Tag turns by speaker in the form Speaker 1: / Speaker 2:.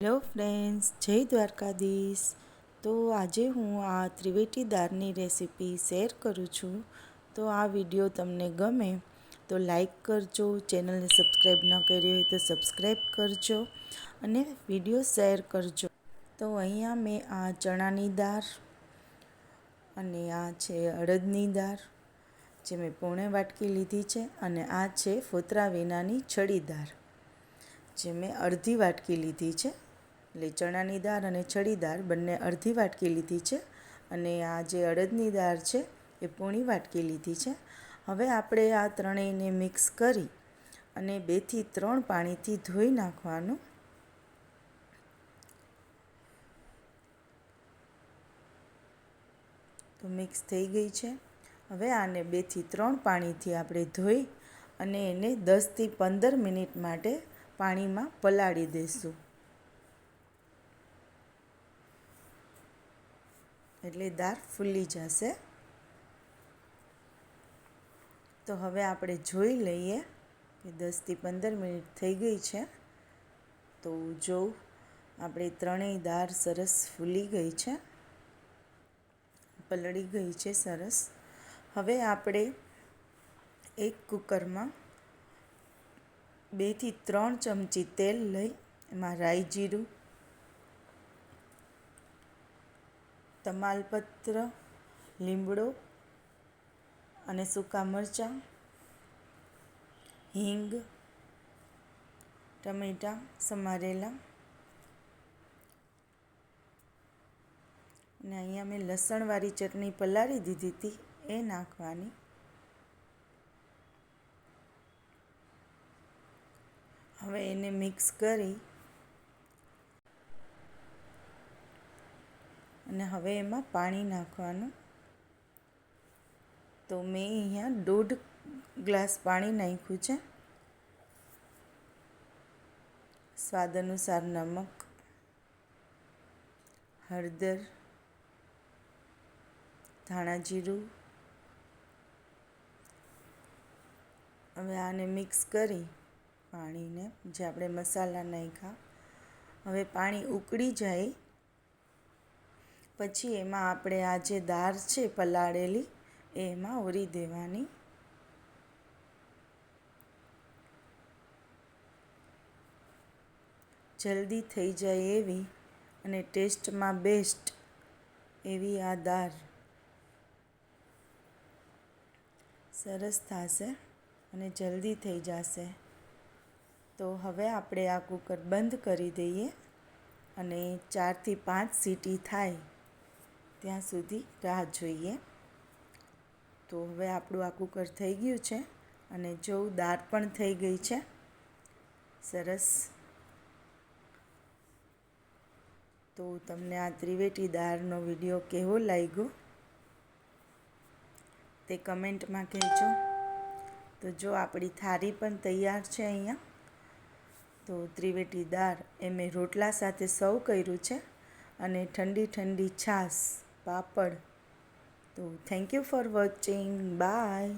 Speaker 1: Hello friends, જય દ્વારકાધીશ. તો આજે હું આ ત્રિવેટી દાળની રેસીપી શેર કરું છું. તો આ વીડિયો તમને ગમે તો લાઈક કરજો, ચેનલને સબસ્ક્રાઈબ ન કરી હોય તો સબસ્ક્રાઈબ કરજો અને વીડિયો શેર કરજો. તો અહીંયા મેં આ ચણાની દાળ અને આ છે અડદની દાળ, જે મેં પોણે વાટકી લીધી છે, અને આ છે ફોતરા વિનાની છડી દાળ, જે મેં અડધી વાટકી લીધી છે. એટલે ચણાની દાળ અને છડી દાળ બંને અડધી વાટકી લીધી છે અને આ જે અડદની દાળ છે એ પૂણી વાટકી લીધી છે. હવે આપણે આ ત્રણેયને મિક્સ કરી અને બેથી ત્રણ પાણીથી ધોઈ નાખવાનું. તો મિક્સ થઈ ગઈ છે. હવે આને બેથી ત્રણ પાણીથી આપણે ધોઈ અને એને દસથી પંદર મિનિટ માટે પાણીમાં પલાળી દઈશું એટલે દાળ ફૂલી જશે. તો હવે આપણે જોઈ લઈએ કે દસથી પંદર મિનિટ થઈ ગઈ છે. તો જો આપણે ત્રણેય દાળ સરસ ફૂલી ગઈ છે. પલળી ગઈ છે સરસ. હવે આપણે એક કુકરમાં બેથી ત્રણ ચમચી તેલ લઈ એમાં રાઈ જીરું તમાલપત્ર, લીમડો અને સૂકા મરચાં, હિંગ, ટમેટાં સમારેલા અને અહીંયા મેં લસણવાળી ચટણી પલાળી દીધી હતી, એ નાખવાની. હવે એને મિક્સ કરી અને હવે એમાં પાણી નાખવાનું. તો મેં અહીંયા દોઢ ગ્લાસ પાણી નાખ્યું છે. સ્વાદ અનુસાર નમક, હળદર, ધાણા જીરું. હવે આને મિક્સ કરી પાણીને, જે આપણે મસાલા નાખ્યા, હવે પાણી ઉકળી જાય પછી એમાં આપણે આ જે દાળ છે પલાળેલી એ એમાં ઓરી દેવાની. જલ્દી થઈ જાય એવી અને ટેસ્ટમાં બેસ્ટ એવી આ દાળ. સરસ થશે અને જલ્દી થઈ જશે. તો હવે આપણે આ કુકર બંધ કરી દઈએ અને ચારથી પાંચ સીટી થાય. ત્યાં સુધી રાહ જોઈએ. તો હવે આપણું આ કુકર થઈ ગયું છે અને જોઉં દાળ પણ થઈ ગઈ છે. સરસ. તો તમને આ ત્રિવેટી દાળનો વીડિયો કેવો લાગ્યો? તે કમેન્ટમાં કહેજો. તો જો આપણી થાળી પણ તૈયાર છે અહીંયા. તો ત્રિવેટી દાળ એ મેં રોટલા સાથે સર્વ કર્યું છે અને ઠંડી ઠંડી છાશ પાપડ. તો thank you for watching bye